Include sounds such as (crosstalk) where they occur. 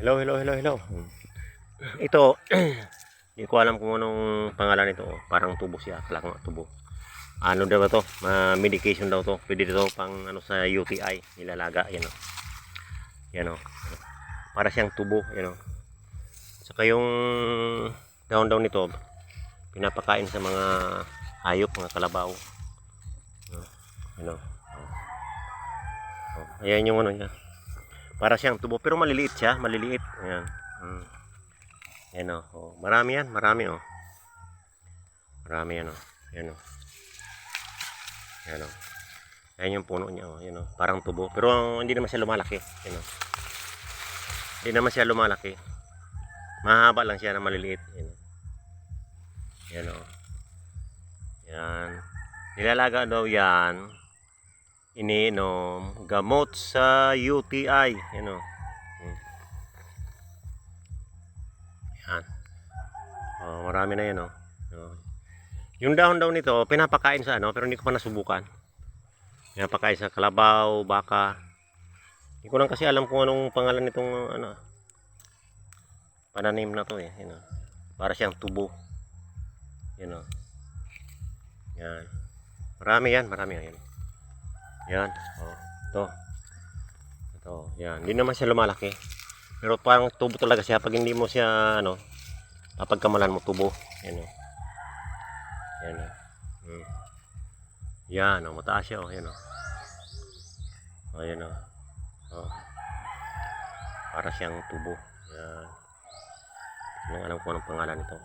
Hello, hello, hello, hello. Ito, (clears throat) hindi ko alam kung anong pangalan nito. Parang tubo siya. Akala ko nga tubo. Ano daw to? Ma medication daw to. Pwede daw pang ano sa UTI. Nilalaga. Yan o. Yan o. Para siyang tubo. Yan o. Saka yung down down nito, pinapakain sa mga hayop, mga kalabaw. Yan o. Ayan yung ano niya. Para siyang tubo pero maliliit siya, maliliit. Ayan. Mm. Ayan o. Oh. Marami yan, marami. Oh. Marami yan. Oh. Ayan. Oh. Ayan. Oh. Ayan yung puno niya. Oh. Ayan. Oh. Parang tubo. Pero uh, hindi naman siya lumalaki. Ayan. Oh. Hindi naman siya lumalaki. Mahaba lang siya na maliliit. Ayan. Oh. Ayan. Oh. Yan. Nilalaga daw yan iniinom gamot sa UTI you know yan oh, marami na yan oh. oh. yung dahon daw nito pinapakain sa ano pero hindi ko pa nasubukan pinapakain sa kalabaw baka hindi ko lang kasi alam kung anong pangalan nitong ano pananim na to eh you know. para siyang tubo you know. yan marami yan marami yan yan. Oh, ito. Ito, yan. Hindi naman siya lumalaki. Pero parang tubo talaga siya pag hindi mo siya ano, papagkamalan mo tubo. Yan oh. Yan oh. Hmm. Yan oh, mataas siya oh, yan oh. Oh, yan oh. Oh. Para siyang tubo. Yan. Ko alam kung anong pangalan nito.